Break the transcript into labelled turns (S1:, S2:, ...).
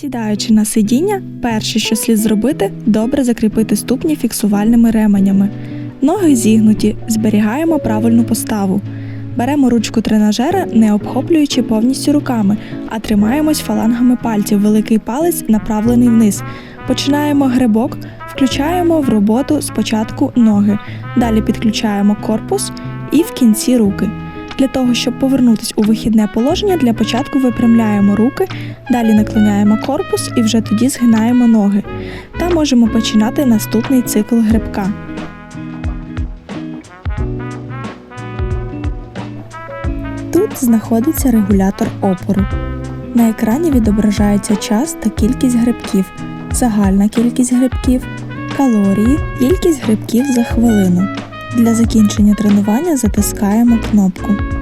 S1: Сідаючи на сидіння, перше, що слід зробити, добре закріпити ступні фіксувальними ременями. Ноги зігнуті, зберігаємо правильну поставу. Беремо ручку тренажера, не обхоплюючи повністю руками, а тримаємось фалангами пальців. Великий палець направлений вниз. Починаємо грибок, включаємо в роботу спочатку ноги, далі підключаємо корпус і в кінці руки. Для того, щоб повернутися у вихідне положення, для початку випрямляємо руки, далі наклоняємо корпус і вже тоді згинаємо ноги. Та можемо починати наступний цикл грибка. Тут знаходиться регулятор опору. На екрані відображається час та кількість грибків, загальна кількість грибків, калорії, кількість грибків за хвилину. Для закінчення тренування затискаємо кнопку.